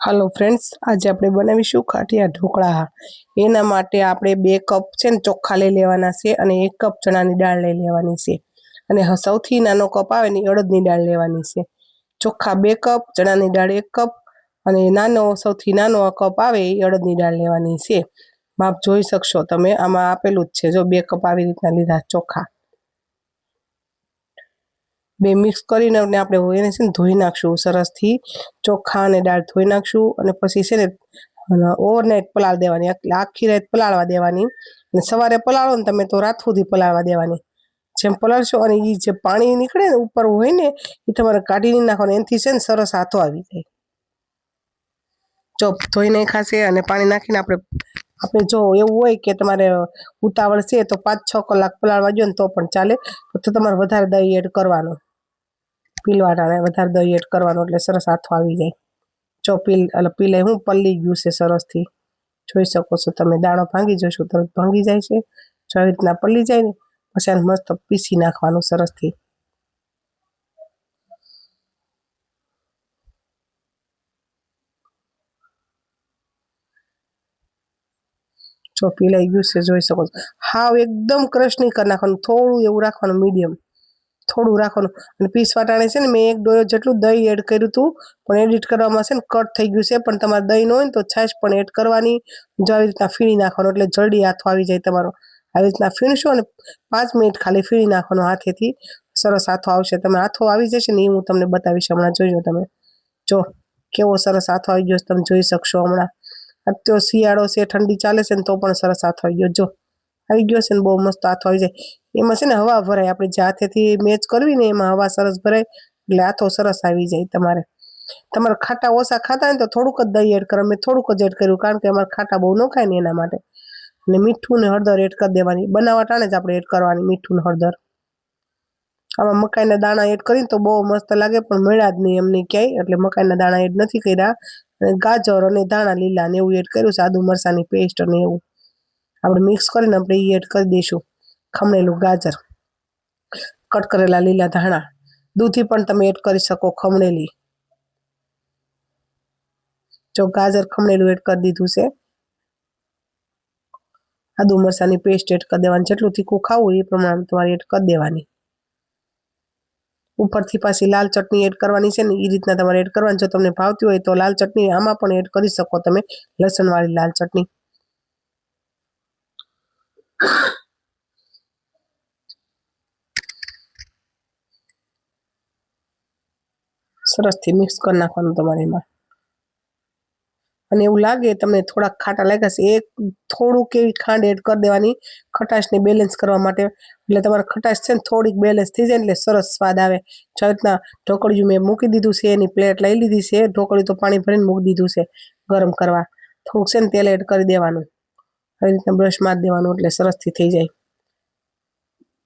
હાલો friends આજે આપણે બનાવીશું ખાટિયા ઢોકળા. એના માટે આપણે બે કપ છે ને ચોખ્ખા લઈ લેવાના છે અને એક કપ ચણાની દાળ લઈ લેવાની છે. અને સૌથી નાનો કપ આવે ને અડદની દાળ લેવાની છે. ચોખ્ખા બે કપ ચણાની દાળ એક કપ અને નાનો, સૌથી નાનો કપ આવે એ અડદની દાળ લેવાની છે. માપ જોઈ શકશો, તમે આમાં આપેલું જ છે. જો બે કપ આવી રીતના લીધા ચોખ્ખા. બે મિક્સ કરીને અને આપણે એને છે ને ધોઈ નાખશું. સરસથી ચોખા અને દાળ ધોઈ નાખશું અને પછી છે ને ઓવરનાઇટ પલાળ દેવાની. આખી રાત પલાળવા દેવાની. અને સવારે પલાળો ને તમે તો રાત સુધી પલાળવા દેવાની. જેમ પલાળશો અને એ જે પાણી નીકળે ને ઉપર હોય ને એ તમારે કાઢી નાખવાનું. એનાથી છે ને સરસ હાથો આવી જાય. જો ધોઈ નાખાશે અને પાણી નાખીને આપણે આપણે જો એવું હોય કે તમારે ઉતાવળ છે તો પાંચ છ કલાક પલાળવા દો ને તો પણ ચાલે. તો તમારે વધારે દહીં એડ કરવાનું. પીલવાટાને વધારે દહીં એડ કરવાનું એટલે સરસ હાથો આવી જાય. જો પીલ એટલે પીલે હું પલ્લી ગયું છે સરસથી. જોઈ શકો છો તમે, દાણો ભાંગી જશો, તરત ભાંગી જાય છે. જો આવી રીતના પલ્લી જાય ને, પછી આને મસ્ત પીસી નાખવાનું સરસથી. જો પીલાઈ ગયું છે, જોઈ શકો છો. હાવ એકદમ ક્રશ નહીં કરી નાખવાનું, થોડું એવું રાખવાનું મીડિયમ. થોડું રાખવાનું. અને પીસ વાટાણે છે ને, મેં એક ડોયો જેટલું દહીં એડ કર્યું હતું પણ એડિટ કરવામાં છે ને કટ થઈ ગયું છે, પણ તમારે દહીં ન હોય ને, તો છાશ પણ એડ કરવાની. જો આવી રીતના ફીણી નાખવાનું, એટલે જલ્દી હાથો આવી જાય તમારો. આવી રીતના ફીણશો અને પાંચ મિનિટ ખાલી ફીણી નાખવાનો હાથેથી. સરસ હાથો આવશે. તમે હાથો આવી જશે ને, એ હું તમને બતાવીશ હમણાં જોઈજો તમે. જો, કેવો સરસ હાથો આવી ગયો તમે જોઈ શકશો હમણાં. અત્યારે શિયાળો છે, ઠંડી ચાલે છે ને, તો પણ સરસ હાથો આવી ગયો. જો, આવી ગયો છે ને, બહુ મસ્ત હાથો આવી જાય. એમાં છે ને હવા ભરાય. આપણે જે હાથેથી મેચ કરવી ને એમાં હવા સરસ ભરાય એટલે હાથો સરસ આવી જાય તમારે. તમારે ખાટા ઓછા ખાતા ને તો થોડુંક જ દહીં એડ કરો. મેં થોડુંક જ એડ કર્યું કારણ કે અમારે ખાટા બહુ ન ખાય ને એના માટે. અને મીઠું ને હળદર એડ કરી દેવાની. બનાવવા ટાણે જ આપણે એડ કરવાની, મીઠું ને હળદર. આમાં મકાઈના દાણા એડ કરીને તો બહુ મસ્ત લાગે પણ મળ્યા જ નહીં એમને ક્યાંય. એટલે મકાઈના દાણા એડ નથી કર્યા. અને ગાજર અને ધાણા લીલા ને એવું એડ કર્યું સાદું મરસાની પેસ્ટ અને એવું. આપણે મિક્સ કરીને આપણે એ એડ કરી દઈશું. ખમણેલું ગાજર કટ કરેલા લીલા ધાણા, દૂધી પણ તમે એડ કરી શકો ખમણેલી. જો ગાજર ખમણેલું એડ કરી દીધું છે, આદુ મરચાની પેસ્ટ એડ કરી દેવાની, જેટલું તીખું ખાવું એ પ્રમાણે તમારે એડ કરી દેવાની. ઉપરથી પાછી લાલ ચટણી એડ કરવાની છે ને એ રીતના તમારે એડ કરવાની, જો તમને ભાવતી હોય તો લાલ ચટણી આમાં પણ એડ કરી શકો તમે, લસણવાળી લાલ ચટણી. સરસથી મિક્સ કરી નાખવાનું તમારે એમાં. અને એવું લાગે તમને થોડાક ખાટા લાગ્યા છે, એક થોડુંક એવી ખાંડ એડ કરી દેવાની ખટાશને બેલેન્સ કરવા માટે. એટલે તમારે ખટાશ છે ને થોડીક બેલેન્સ થઈ જાય એટલે સરસ સ્વાદ આવે. જો રીતના ઢોકળિયું મેં મૂકી દીધું છે, એની પ્લેટ લઈ લીધી છે ઢોકળિયું તો પાણી ભરીને મૂકી દીધું છે ગરમ કરવા. થોડુંક છે ને તેલ એડ કરી દેવાનું. આવી રીતના બ્રશ મારી દેવાનું એટલે સરસથી થઈ જાય.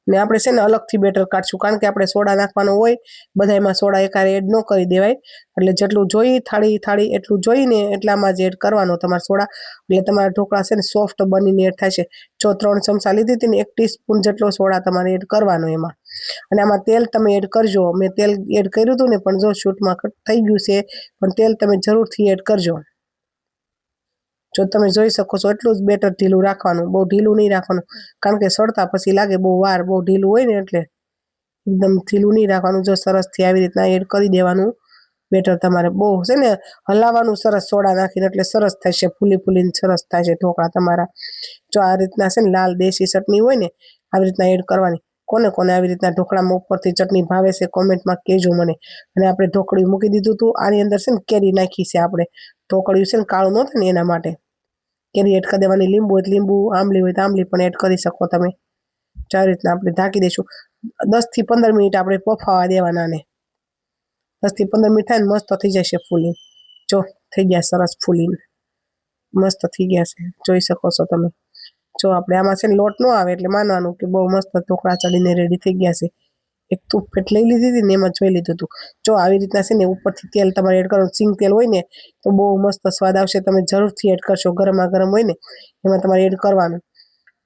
ને આપણે છે ને અલગથી બેટર કાઢશું. કારણ કે આપણે સોડા નાખવાનો હોય બધા એમાં સોડા એકારે એડ ન કરી દેવાય. એટલે જેટલું જોઈ, થાળી થાળી એટલું જોઈને એટલામાં જ એડ કરવાનો તમારે સોડા. એટલે તમારા ઢોકળા છે ને સોફ્ટ બનીને એડ છે. જો ત્રણ ચમચા લીધી હતી ને, એક ટીસ્પૂન જેટલો સોડા તમારે એડ કરવાનો એમાં. અને આમાં તેલ તમે એડ કરજો. મેં તેલ એડ કર્યું હતું ને, પણ જો શૂટમાં થઈ ગયું છે, પણ તેલ તમે જરૂરથી એડ કરજો. જો તમે જોઈ શકો છો, એટલું જ બેટર ઢીલું રાખવાનું, બહુ ઢીલું નહીં રાખવાનું, કારણ કે સડતા પછી લાગે બહુ વાર, બહુ ઢીલું હોય ને એટલે એકદમ ઢીલું નહીં રાખવાનું, જો સરસથી આવી રીતના એડ કરી દેવાનું બેટર તમારે બહુ છે ને, હલાવવાનું સરસ સોડા નાખીને એટલે સરસ થાય છે, ફૂલી ફૂલીને સરસ થાય છે ઢોકળા તમારા. જો આ રીતના છે ને લાલ દેશી ચટણી હોય ને, આવી રીતના એડ કરવાની. કોને કોને આવી રીતના ઢોકળામાં ઉપરથી ચટણી ભાવે છે કોમેન્ટમાં કહેજો મને. અને આપણે ઢોકળી મૂકી દીધું હતું આની અંદર છે ને કેરી નાખી છે આપણે. ઢોકળીયું છે ને કાળું ન થાય ને એના માટે. કેરી એડ કરી દેવાની, લીંબુ હોય લીંબુ, આંબલી હોય તો આંબલી પણ એડ કરી શકો તમે. ચાર રીતના આપણે ઢાંકી દઈશું. દસથી પંદર મિનિટ આપણે પફાવા દેવાના ને દસથી પંદર મિનિટ થાય ને મસ્ત થઈ જશે ફૂલી જો, થઈ ગયા સરસ ફૂલીને. મસ્ત થઈ ગયા છે. જોઈ શકો છો તમે. જો આપણે આમાં છે ને લોટ ન આવે એટલે માનવાનું કે બહુ મસ્ત ઢોકળા ચડીને રેડી થઈ ગયા છે. એક તું ફેટ લઈ લીધી હતી ને એમાં જોઈ લીધું હતું. જો આવી રીતના છે ને ઉપરથી તેલ તમારે એડ કરવાનું, સિંગ તેલ હોય ને, તો બહુ મસ્ત સ્વાદ આવશે. તમે જરૂરથી એડ કરશો ગરમા ગરમ હોય ને, એમાં તમારે એડ કરવાનું.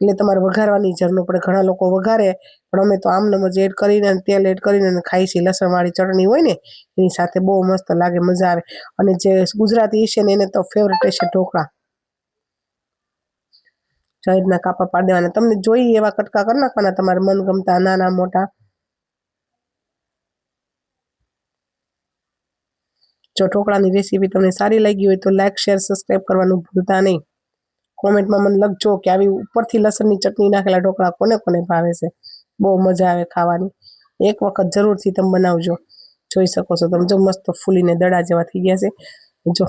એટલે તમારે વઘારવાની જરૂર પડે. ઘણા લોકો વઘારે, પણ અમે તો આમ નમજ એડ કરીને તેલ એડ કરીને અને ખાઈ છીએ. લસણવાળી ચટણી હોય ને, એની સાથે બહુ મસ્ત લાગે, મજા આવે. અને જે ગુજરાતી છે ને, એને તો ફેવરેટ છે ઢોકળા. રીતના કાપા પાડી દેવાના. તમને જોઈએ એવા કટકા કરી નાખવાના તમારે મનગમતા નાના મોટા જો ઢોકળાની રેસીપી તમને સારી લાગી હોય તો લાઇક શેર સબસ્ક્રાઈબ કરવાનું ભૂલતા નહીં. કોમેન્ટમાં મને લખજો કે આવી ઉપરથી લસણની ચટણી નાખેલા ઢોકળા કોને કોને ભાવે છે. બહુ મજા આવે ખાવાની. એક વખત જરૂરથી તમે બનાવજો. જોઈ શકો છો તમે. જો મસ્ત ફૂલીને દડા જેવા થઈ ગયા છે. જો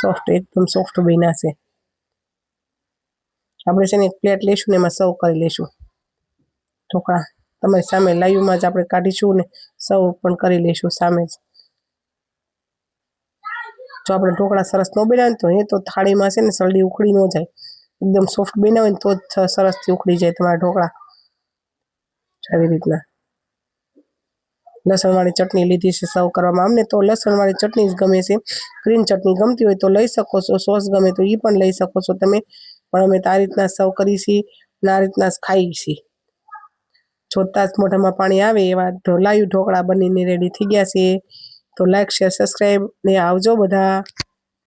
સોફ્ટ એકદમ સોફ્ટ બન્યા છે. આપણે છે ને એક પ્લેટ લઈશું ને એમાં સર્વ કરી લઈશું. ઢોકળા તમારી સામે લાઈવમાં જ આપણે કાઢીશું ને સર્વ પણ કરી લઈશું સામે જ. જો આપણે ઢોકળા સરસ ન બનાવે તો એ તો થાળીમાં છે ને સળડી ઉખડી ન જાય. એકદમ સોફ્ટ બનાવે ને તો જ સરસથી ઉખડી જાય તમારા ઢોકળા. આવી રીતના. લસણવાળી ચટણી લીધી છે, સર્વ કરવામાં અમને તો લસણવાળી ચટણી જ ગમે છે. ગ્રીન ચટણી ગમતી હોય તો લઈ શકો છો, સોસ ગમે તો એ પણ લઈ શકો છો તમે. પણ અમે તો આ રીતના સર્વ કરી છીએ અને આ રીતના જ ખાઈ છીએ જોતા જ મોઢામાં પાણી આવે એવા ઢોલાયું ઢોકળા બનીને રેડી થઈ ગયા છે. તો લાઈક શેર સબસ્ક્રાઈબ ને આવજો બધા.